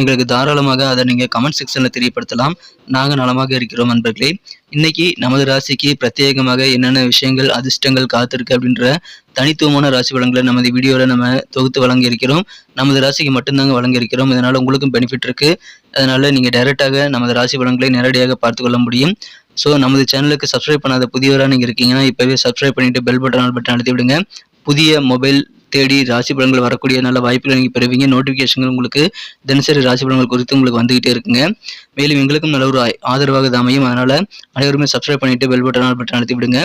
எங்களுக்கு தாராளமாக அதை நீங்கள் கமெண்ட் செக்ஷனில் தெரியப்படுத்தலாம். நாங்கள் நலமாக இருக்கிறோம் நண்பர்களே. இன்னைக்கு நமது ராசிக்கு பிரத்யேகமாக என்னென்ன விஷயங்கள் அதிர்ஷ்டங்கள் காத்திருக்கு அப்படின்ற தனித்துவமான ராசி வளங்களை நமது வீடியோவில் நம்ம தொகுத்து வழங்கியிருக்கிறோம் நமது ராசிக்கு மட்டும்தாங்க வழங்கியிருக்கிறோம் இதனால் உங்களுக்கும் பெனிஃபிட் இருக்குது அதனால் நீங்கள் டைரெக்டாக நமது ராசி வளங்களை நேரடியாக பார்த்துக்கொள்ள முடியும். ஸோ நமது சேனலுக்கு சப்ஸ்கிரைப் பண்ணாத புதியவராக நீங்கள் இருக்கீங்கன்னா இப்போவே சப்ஸ்கிரைப் பண்ணிவிட்டு பெல் பட்டன் ஆல் பட்டன் அழுத்தி விடுங்க. புதிய மொபைல் தேடி ராசி பலன்கள் வரக்கூடிய நல்ல வாய்ப்புகளை நீங்கள் பெறுவீங்க. நோட்டிஃபிகேஷன்கள் உங்களுக்கு தினசரி ராசி பலன்கள் குறித்து உங்களுக்கு வந்துகிட்டே இருக்குங்க. மேலும் எங்களுக்கும் நல்ல ஒரு ஆதரவாக இது அமையும். அதனால் அனைவருமே சப்ஸ்கிரைப் பண்ணிவிட்டு பெல் பட்டன் ஆல் பட்டன் அழுத்தி விடுங்க.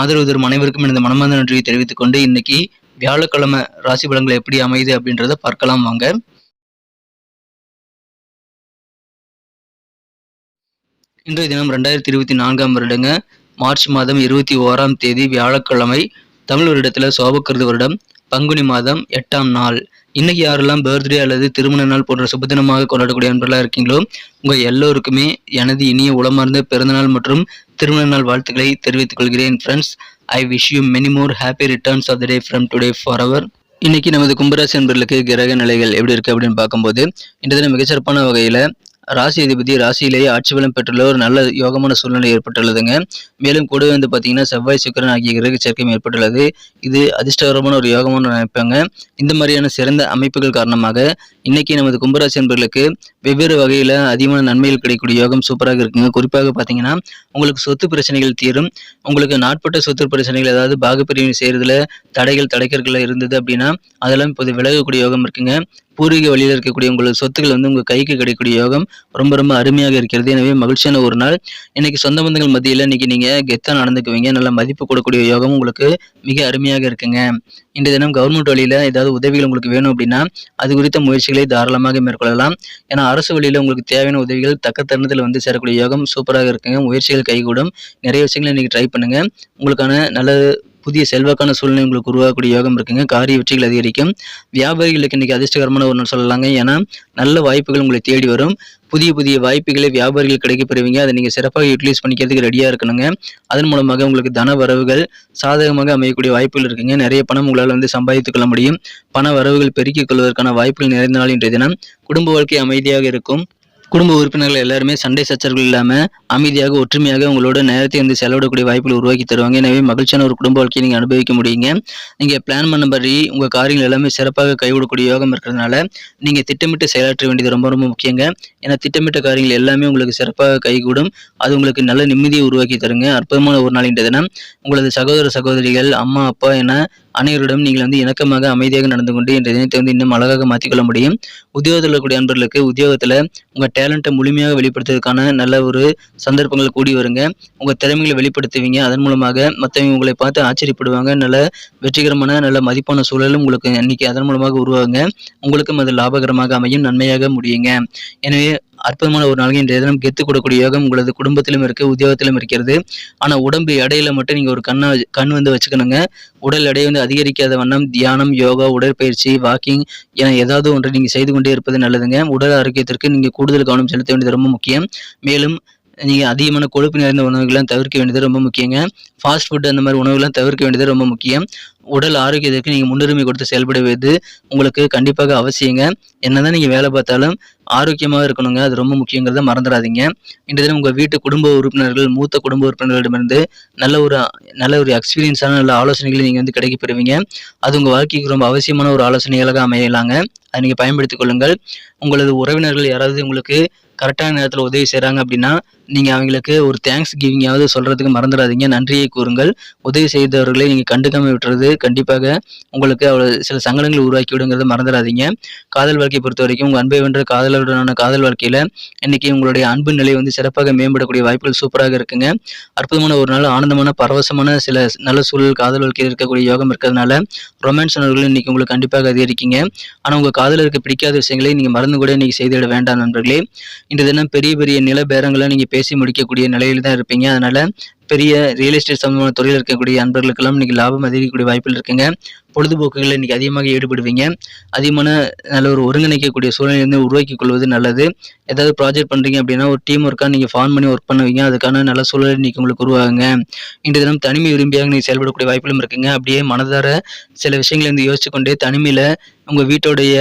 ஆதரவு தரும் அனைவருக்கும் எனது மனமார்ந்த நன்றியை தெரிவித்துக் கொண்டு இன்னைக்கு வியாழக்கிழமை ராசி பலன்கள் எப்படி அமையுது அப்படின்றத பார்க்கலாம் வாங்க. இன்றைய தினம் ரெண்டாயிரத்தி இருபத்தி நான்காம் வருடங்க. மார்ச் மாதம் இருபத்தி ஓராம் தேதி வியாழக்கிழமை. தமிழ் வருடத்தில் சோபக்கிருது வருடம். பங்குனி மாதம் எட்டாம் நாள். இன்னைக்கு யாரெல்லாம் பர்த்டே அல்லது திருமண நாள் போன்ற சுபதினமாக கொண்டாடக்கூடிய அன்பர்களாக இருக்கீங்களோ உங்கள் எல்லோருக்குமே எனது இனிய உளமார்ந்த பிறந்தநாள் மற்றும் திருமண நாள் வாழ்த்துக்களை தெரிவித்துக் கொள்கிறேன். Friends I wish you many more happy returns of the day from today for our இன்னைக்கு நமது கும்பராசி நண்பர்களுக்கு கிரக நிலைகள் எப்படி இருக்கு அப்படின்னு பார்க்கும்போது இன்றைய தினம் மிகச்சிறப்பான வகையில் ராசி அதிபதி ராசியிலேயே ஆட்சி பலம் பெற்றுள்ள ஒரு நல்ல யோகமான சூழ்நிலை ஏற்பட்டுள்ளதுங்க. மேலும் கூட வந்து பார்த்தீங்கன்னா செவ்வாய் சுக்கரன் ஆகிய கிரக சேர்க்கையும் ஏற்பட்டுள்ளது. இது அதிர்ஷ்டகரமான ஒரு யோகமான அமைப்பாங்க. இந்த மாதிரியான சிறந்த அமைப்புகள் காரணமாக இன்னைக்கு நமது கும்பராசி நண்பர்களுக்கு வெவ்வேறு வகையில் அதிகமான நன்மைகள் கிடைக்கக்கூடிய யோகம் சூப்பராக இருக்குங்க. குறிப்பாக பார்த்தீங்கன்னா உங்களுக்கு சொத்து பிரச்சனைகள் தீரும். உங்களுக்கு நாட்பட்ட சொத்து பிரச்சனைகள் அதாவது பாகப்பிரிவு செய்கிறதுல தடைகள் தடைக்கற்கள் இருந்தது அப்படின்னா அதெல்லாம் இப்போது விலகக்கூடிய யோகம் இருக்குங்க. பூர்வீக வழியில் இருக்கக்கூடிய உங்களது சொத்துக்கள் வந்து உங்கள் கைக்கு கிடைக்கக்கூடிய யோகம் ரொம்ப ரொம்ப அருமையாக இருக்கிறது. எனவே மகிழ்ச்சியான ஒரு நாள். இன்னைக்கு சொந்த பந்தங்கள் மத்தியில் இன்னைக்கு நீங்கள் கெத்தாக நடந்துக்குவீங்க. நல்ல மதிப்பு கொடுக்கக்கூடிய யோகம் உங்களுக்கு மிக அருமையாக இருக்குங்க. இந்த தினம் கவர்மெண்ட் வழியில் ஏதாவது உதவிகள் உங்களுக்கு வேணும் அப்படின்னா அது குறித்த முயற்சிகளை தாராளமாக மேற்கொள்ளலாம். ஏன்னா அரசு வழியில் உங்களுக்கு தேவையான உதவிகள் தக்க தருணத்தில் வந்து சேரக்கூடிய யோகம் சூப்பராக இருக்குங்க. முயற்சிகள் கைகூடும். நிறைய விஷயங்களை இன்னைக்கு ட்ரை பண்ணுங்கள் உங்களுக்கான நல்ல புதிய செல்வாக்கான சூழ்நிலை உங்களுக்கு உருவாகக்கூடிய யோகம் இருக்குங்க. காரிய வெற்றிகள் அதிகரிக்கும். வியாபாரிகளுக்கு இன்னைக்கு அதிர்ஷ்டகரமான ஒரு நாள் சொல்லலாங்க. ஏன்னா நல்ல வாய்ப்புகள் உங்களை தேடி வரும். புதிய புதிய வாய்ப்புகளை வியாபாரிகள் கிடைக்க பெறுவீங்க அதை நீங்கள் சிறப்பாக யூட்டிலைஸ் பண்ணிக்கிறதுக்கு ரெடியாக இருக்கணுங்க. அதன் மூலமாக உங்களுக்கு தன வரவுகள் சாதகமாக அமையக்கூடிய வாய்ப்புகள் இருக்குங்க. நிறைய பணம் உங்களால் வந்து சம்பாதித்துக் கொள்ள முடியும். பண வரவுகள் பெருக்கிக் கொள்வதற்கான வாய்ப்புகள் நிறைந்த நாள் இன்றைய தினம். குடும்ப வாழ்க்கை அமைதியாக இருக்கும். குடும்ப உறுப்பினர்கள் எல்லாருமே சண்டை சச்சரவுகள் இல்லாமல் அமைதியாக ஒற்றுமையாக உங்களோட நேரத்தை வந்து செலவிடக்கூடிய வாய்ப்புகள் உருவாக்கி தருவாங்க. எனவே மகிழ்ச்சியான ஒரு குடும்ப வாழ்க்கையை நீங்கள் அனுபவிக்க முடியுங்க. நீங்கள் பிளான் பண்ணபடி உங்கள் காரியங்கள் எல்லாமே சிறப்பாக கைவிடக்கூடிய யோகம் இருக்கிறதுனால நீங்கள் திட்டமிட்டு செயலாற்ற வேண்டியது ரொம்ப ரொம்ப முக்கியங்க. ஏன்னா திட்டமிட்ட காரியங்கள் எல்லாமே உங்களுக்கு சிறப்பாக கைகூடும் அது உங்களுக்கு நல்ல நிம்மதியை உருவாக்கி தருங்க. அற்புதமான ஒரு நாள் இன்றைய தினம். உங்களது சகோதர சகோதரிகள் அம்மா அப்பா என அனைவரிடம் நீங்கள் வந்து இணக்கமாக அமைதியாக நடந்து கொண்டு இன்றைய தினத்தை வந்து இன்னும் அழகாக மாற்றிக்கொள்ள முடியும். உத்தியோகத்தில் இருக்கக்கூடிய அன்பர்களுக்கு உத்தியோகத்தில் உங்கள் டேலண்ட்டை முழுமையாக வெளிப்படுத்துவதற்கான நல்ல ஒரு சந்தர்ப்பங்கள் கூடி வருங்க. உங்கள் திறமைகளை வெளிப்படுத்துவீங்க. அதன் மூலமாக மற்றவங்க உங்களை பார்த்து ஆச்சரியப்படுவாங்க. நல்ல வெற்றிகரமான நல்ல மதிப்பான சூழலும் உங்களுக்கு இன்னைக்கு அதன் மூலமாக உருவாகுங்க. உங்களுக்கும் அது லாபகரமாக அமையும் நன்மையாக முடியுங்க. எனவே அற்புதமான ஒரு நாளைக்கு இன்றைய தினம் கெத்து கொடுக்கக்கூடிய யோகம் உங்களது குடும்பத்திலும் இருக்கு உத்தியோகத்திலும் இருக்கிறது. ஆனால் உடம்பு எடையில மட்டும் நீங்கள் ஒரு கண்ணை கண் வந்து வச்சுக்கணுங்க. உடல் எடை வந்து அதிகரிக்காத வண்ணம் தியானம் யோகா உடற்பயிற்சி வாக்கிங் என ஏதாவது ஒன்று நீங்கள் செய்து கொண்டே இருப்பது நல்லதுங்க. உடல் ஆரோக்கியத்திற்கு நீங்கள் கூடுதல் கவனம் செலுத்த வேண்டியது ரொம்ப முக்கியம். மேலும் நீங்கள் அதிகமான கொழுப்பு நிறைந்த உணவுகள்லாம் தவிர்க்க வேண்டியது ரொம்ப முக்கியங்க. ஃபாஸ்ட் ஃபுட் அந்த மாதிரி உணவுகள்லாம் தவிர்க்க வேண்டியது ரொம்ப முக்கியம். உடல் ஆரோக்கியத்திற்கு நீங்கள் முன்னுரிமை கொடுத்து செயல்படுவது உங்களுக்கு கண்டிப்பாக அவசியங்க. என்னதான் நீங்கள் வேலை பார்த்தாலும் ஆரோக்கியமாக இருக்கணுங்க. அது ரொம்ப முக்கியங்கிறத மறந்துடாதீங்க. இந்த தினம் உங்கள் வீட்டு குடும்ப உறுப்பினர்கள் மூத்த குடும்ப உறுப்பினர்களிடமிருந்து நல்ல ஒரு நல்ல ஒரு எக்ஸ்பீரியன்ஸான நல்ல ஆலோசனைகளை நீங்கள் வந்து கிடைக்க பெறுவீங்க. அது உங்கள் வாழ்க்கைக்கு ரொம்ப அவசியமான ஒரு ஆலோசனைகளாக அமையலாங்க. அதை நீங்கள் பயன்படுத்திக் கொள்ளுங்கள். உங்களது உறவினர்கள் யாராவது உங்களுக்கு கரெக்டான நேரத்தில் உதவி செய்கிறாங்க அப்படின்னா நீங்கள் அவங்களுக்கு ஒரு தேங்க்ஸ் கிவிங்காவது சொல்கிறதுக்கு மறந்துடாதீங்க. நன்றியை கூறுங்கள். உதவி செய்தவர்களை நீங்கள் கண்டுக்காமல் விட்டுறது கண்டிப்பாக உங்களுக்கு அவ்வளோ சில சங்கடங்களை உருவாக்கி விடுங்கிறத மறந்துடாதீங்க. காதல் வாழ்க்கையை பொறுத்த வரைக்கும் உங்கள் அன்பை வென்ற காதலருடனான காதல் வாழ்க்கையில் இன்றைக்கி உங்களுடைய அன்பு நிலை வந்து சிறப்பாக மேம்படக்கூடிய வாய்ப்புகள் சூப்பராக இருக்குங்க. அற்புதமான ஒரு நாள் ஆனந்தமான பரவசமான சில நல்ல சூழல் காதல் வாழ்க்கையில் இருக்கக்கூடிய யோகம் இருக்கிறதுனால ரொமான்ஸ் உணர்வுகள் இன்றைக்கி உங்களுக்கு கண்டிப்பாக அதிகரிக்குங்க. ஆனால் உங்கள் காதலருக்கு பிடிக்காத விஷயங்களை நீங்கள் மறந்து கூட இன்றைக்கி செய்துவிட வேண்டாம் நண்பர்களே. இன்று தினம் பெரிய பெரிய நில பேரங்களை நீங்கள் பேசி முடிக்கக்கூடிய நிலையில் தான் இருப்பீங்க. அதனால பெரிய ரியல் எஸ்டேட் சம்பந்தமான துறையில் இருக்கக்கூடிய அன்பர்களுக்கெல்லாம் இன்னைக்கு லாபம் அதிகரிக்கக்கூடிய வாய்ப்புகள் இருக்குங்க. பொழுதுபோக்குகளில் இன்றைக்கி அதிகமாக ஈடுபடுவீங்க. அதிகமான நல்ல ஒரு ஒருங்கிணைக்கக்கூடிய சூழ்நிலை வந்து உருவாக்கி கொள்வது நல்லது. ஏதாவது ப்ராஜெக்ட் பண்ணுறீங்க அப்படின்னா ஒரு டீம் ஒர்க்காக நீங்கள் ஃபார்ம் பண்ணி ஒர்க் பண்ணுவீங்க. அதுக்கான நல்ல சூழல் இன்றைக்கி உங்களுக்கு உருவாகுங்க. இன்று தினம் தனிமை விரும்பியாக நீங்கள் செயல்படக்கூடிய வாய்ப்புகளும் இருக்குங்க. அப்படியே மனதார சில விஷயங்களை வந்து யோசிச்சு கொண்டே தனிமையில் உங்கள் வீட்டோடைய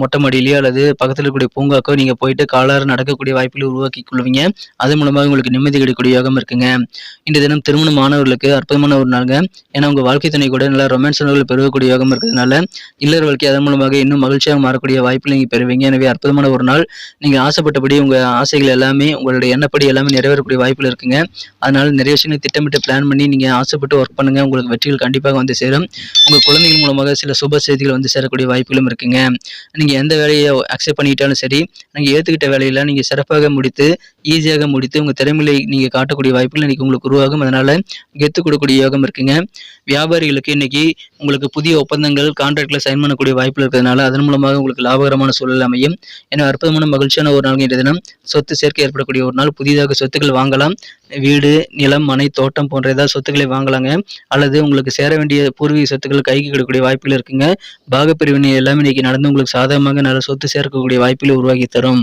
மொட்டை மாடியிலையோ அல்லது பக்கத்தில் இருக்கக்கூடிய பூங்காக்கோ நீங்கள் போயிட்டு காலார நடக்கக்கூடிய வாய்ப்புகளை உருவாக்கி கொள்வீங்க. அது மூலமாக உங்களுக்கு நிம்மதி கிடைக்கக்கூடிய யோகம் இருக்குங்க. இந்த தினம் திருமண மாணவர்களுக்கு அற்புதமான ஒரு நாளுங்க. ஏன்னா உங்கள் வாழ்க்கை துணை கூட நல்லா ரொமான்ஸ் உணர்வுகள் பெருகக்கூடிய யோகம் இருக்கிறதுனால இல்லற வாழ்க்கை அதன் மூலமாக இன்னும் மகிழ்ச்சியாக மாறக்கூடிய வாய்ப்பில் நீங்கள் பெறுவீங்க. எனவே அற்புதமான ஒரு நாள். நீங்கள் ஆசைப்பட்டபடி உங்கள் ஆசைகள் எல்லாமே உங்களுடைய எண்ணப்படி எல்லாமே நிறைவேறக்கூடிய வாய்ப்பில் இருக்குங்க. அதனால நிறைய விஷயங்களை திட்டமிட்டு பிளான் பண்ணி நீங்கள் ஆசைப்பட்டு ஒர்க் பண்ணுங்க. உங்களுக்கு வெற்றிகள் கண்டிப்பாக வந்து சேரும். உங்கள் குழந்தைகள் மூலமாக சில சுப செய்திகள் வந்து சேரக்கூடிய வாய்ப்புகளும் இருக்குங்க. நீங்கள் எந்த வேலையை அக்செப்ட் பண்ணிக்கிட்டாலும் சரி நீங்கள் ஏற்றுக்கிட்ட வேலையெல்லாம் நீங்கள் சிறப்பாக முடித்து ஈஸியாக முடித்து உங்கள் திறமையை நீங்கள் காட்டக்கூடிய வாய்ப்புகள் இன்னைக்கு உங்களுக்கு உருவாகும். அதனால கெத்து கொடுக்கக்கூடிய யோகம் இருக்குங்க. வியாபாரிகளுக்கு இன்னைக்கு உங்களுக்கு புதிய ஒப்பந்தங்கள் கான்ட்ராக்டில் சைன் பண்ணக்கூடிய வாய்ப்புகள் இருக்கிறதுனால அதன் மூலமாக உங்களுக்கு லாபகரமான சூழல் அமையும். என அற்புதமான மகிழ்ச்சியான ஒரு நாள் இன்றைய தினம். சொத்து சேர்க்கை ஏற்படக்கூடிய ஒரு நாள். புதிதாக சொத்துக்கள் வாங்கலாம். வீடு நிலம் மனை தோட்டம் போன்ற ஏதாவது சொத்துக்களை வாங்கலாங்க. அல்லது உங்களுக்கு சேர வேண்டிய பூர்வீக சொத்துக்கள் கைக்கு கிடைக்கக்கூடிய வாய்ப்புகள் இருக்குங்க. பாகப்பிரிவினை எல்லாமே இன்னைக்கு நடந்து உங்களுக்கு சாதகமாக நல்ல சொத்து சேர்க்கக்கூடிய வாய்ப்புகளை உருவாக்கி தரும்.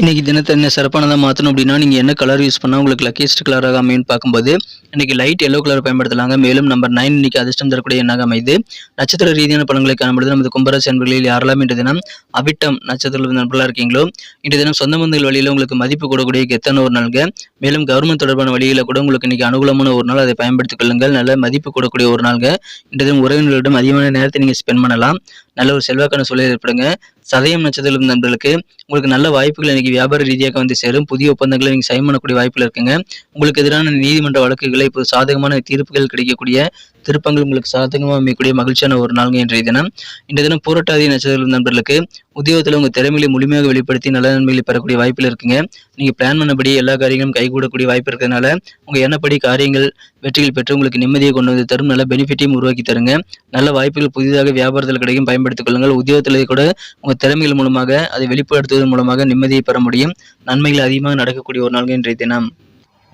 இன்னைக்கு தினத்தை என்ன சிறப்பானதாக மாற்றணும் அப்படின்னா நீங்கள் என்ன கலர் யூஸ் பண்ணால் உங்களுக்கு லக்கேஸ்ட் கலராக அமையும் பார்க்கும்போது இன்னைக்கு லைட் எல்லோ கலர் பயன்படுத்தலாங்க. மேலும் நம்பர் நைன் இன்னைக்கு அதிர்ஷ்டம் தரக்கூடிய எண்ணாக அமைது நட்சத்திர ரீதியான பலன்களை காணும்பொழுது நமது கும்பராசி அன்பர்களில் யாரெல்லாம் இன்று தினம் அவிட்டம் நட்சத்திர நண்பர்களாக இருக்கீங்களோ இன்று தினம் சொந்த பந்தங்கள் வழியில் உங்களுக்கு மதிப்பு கூடக்கூடிய கெத்தான ஒரு நாளுங்க. மேலும் கவர்மெண்ட் தொடர்பான வழியில் கூட உங்களுக்கு இன்னைக்கு அனுகூலமான ஒரு நாள் அதை பயன்படுத்திக் கொள்ளுங்கள். நல்ல மதிப்பு கூடக்கூடிய ஒரு நாளுங்க. இன்று தினம் உறவினர்களிடம் அதிகமான நேரத்தை நீங்கள் ஸ்பெண்ட் பண்ணலாம். நல்ல ஒரு செல்வாக்கான சூழல் ஏற்படுங்க. சதயம் நட்சத்திரம் நண்பர்களுக்கு உங்களுக்கு நல்ல வாய்ப்புகள் இன்னைக்கு வியாபார ரீதியாக வந்து சேரும். புதிய ஒப்பந்தங்களை நீங்கள் சைன் பண்ணக்கூடிய வாய்ப்புகள் இருக்குங்க. உங்களுக்கு எதிரான நீதிமன்ற வழக்குகளை இப்போ சாதகமான தீர்ப்புகள் கிடைக்கக்கூடிய திருப்பங்கள் உங்களுக்கு சாதகமாக அமையக்கூடிய மகிழ்ச்சியான ஒரு நாளுங்க இன்றைய தினம். இன்றைய தினம் போராட்டாதி நட்சத்திரம் நண்பர்களுக்கு உத்தியோகத்தில் உங்கள் திறமையை முழுமையாக வெளிப்படுத்தி நல்ல நன்மைகளை பெறக்கூடிய வாய்ப்பில் இருக்குங்க. நீங்கள் பிளான் பண்ணபடி எல்லா காரியங்களும் கைகூடக்கூடிய வாய்ப்பு இருக்கிறதுனால உங்கள் எண்ணப்படி காரியங்கள் வெற்றிகள் பெற்று உங்களுக்கு நிம்மதியை கொண்டு வந்து தரும். நல்ல பெனிஃபிட்டையும் உருவாக்கி தருங்க. நல்ல வாய்ப்புகள் புதிதாக வியாபாரத்தில் கிடைக்கும் பயன்படுத்திக் கொள்ளுங்கள். உத்தியோகத்தில் கூட உங்கள் திறமைகள் மூலமாக அதை வெளிப்படுத்துவதன் மூலமாக நிம்மதியை பெற முடியும். நன்மைகள் அதிகமாக நடக்கக்கூடிய ஒரு நாள்கள் இன்றைய தினம்.